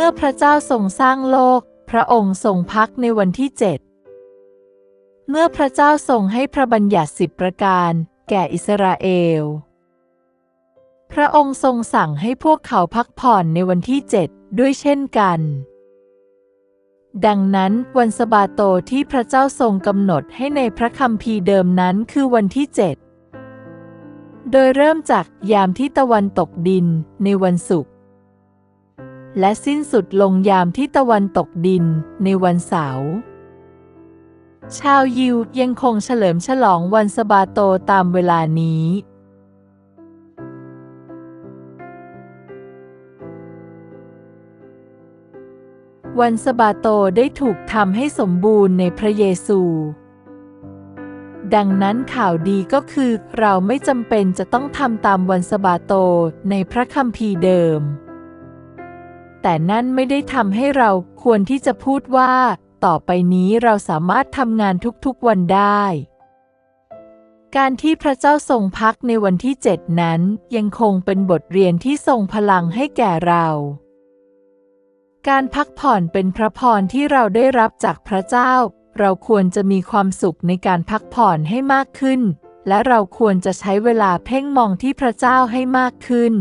มื่อพระเจ้าทรงสร้างโลก พระองค์ทรงพักในวันที่เจ็ดเมื่อพระเจ้าทรงให้พระบัญญัติสิบประการ แก่อิสราเอล พระองค์ทรงสั่งให้พวกเขาพักผ่อนในวันที่เจ็ดด้วยเช่นกัน ดังนั้นวันสะบาโตที่พระเจ้าทรงกำหนดให้ในพระคัมภีร์เดิมนั้นคือวันที่เจ็ดโดยเริ่มจากยามที่ตะวันตกดินในวันศุกร์ และสิ้นสุดลงยามที่ตะวันตกดินในวันเสาร์ชาวยิวยังคงเฉลิมฉลองวันสบาโตตามเวลานี้ วันสบาโตได้ถูกทำให้สมบูรณ์ในพระเยซู ดังนั้นข่าวดีก็คือเราไม่จำเป็นจะต้องทำตามวันสบาโตในพระคัมภีร์เดิม แต่นั่นไม่ได้ทำให้เราควรที่จะพูดว่า ต่อไปนี้เราสามารถทำงานทุกๆวันได้ การที่พระเจ้าทรงพักในวันที่เจ็ดนั้น ยังคงเป็นบทเรียนที่ทรงพลังให้แก่เรา การพักผ่อนเป็นพระพรที่เราได้รับจากพระเจ้า เราควรจะมีความสุขในการพักผ่อนให้มากขึ้น และเราควรจะใช้เวลาเพ่งมองที่พระเจ้าให้มากขึ้น